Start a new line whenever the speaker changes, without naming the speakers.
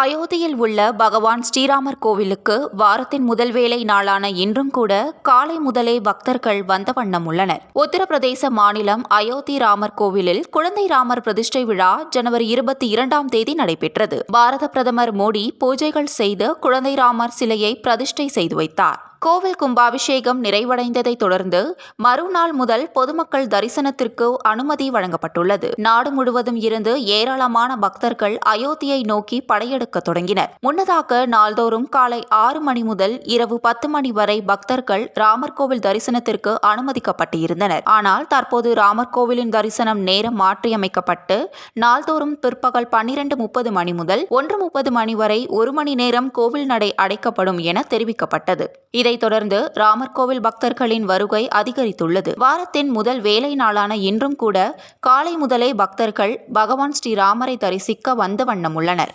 அயோத்தியில் உள்ள பகவான் ஸ்ரீராமர் கோவிலுக்கு வாரத்தின் முதல் வேலை நாளான இன்றும் கூட காலை முதலே பக்தர்கள் வந்த வண்ணம் உள்ளனர். உத்தரப்பிரதேச மாநிலம் அயோத்தி ராமர் கோவிலில் குழந்தை ராமர் பிரதிஷ்டை விழா ஜனவரி இருபத்தி இரண்டாம் தேதி நடைபெற்றது. பாரத பிரதமர் மோடி பூஜைகள் செய்து குழந்தை ராமர் சிலையை பிரதிஷ்டை செய்து வைத்தார். கோவில் கும்பாபிஷேகம் நிறைவடைந்ததை தொடர்ந்து மறுநாள் முதல் பொதுமக்கள் தரிசனத்திற்கு அனுமதி வழங்கப்பட்டுள்ளது. நாடு முழுவதும் இருந்து ஏராளமான பக்தர்கள் அயோத்தியை நோக்கி படையெடுக்க தொடங்கினர். முன்னதாக நாள்தோறும் காலை ஆறு மணி முதல் இரவு பத்து மணி வரை பக்தர்கள் ராமர் கோவில் தரிசனத்திற்கு அனுமதிக்கப்பட்டு இருந்தனர் ஆனால் தற்போது ராமர் கோவிலின் தரிசனம் நேரம் மாற்றியமைக்கப்பட்டு நாள்தோறும் பிற்பகல் பன்னிரண்டு முப்பது மணி முதல் ஒன்று முப்பது மணி வரை ஒரு மணி நேரம் கோவில் நடை அடைக்கப்படும் என தெரிவிக்கப்பட்டது. இதைத் தொடர்ந்து ராமர் கோவில் பக்தர்களின் வருகை அதிகரித்துள்ளது. வாரத்தின் முதல் வேலை நாளான இன்றும் கூட காலை முதலே பக்தர்கள் பகவான் ஸ்ரீராமரை தரிசிக்க வந்த வண்ணம் உள்ளனர்.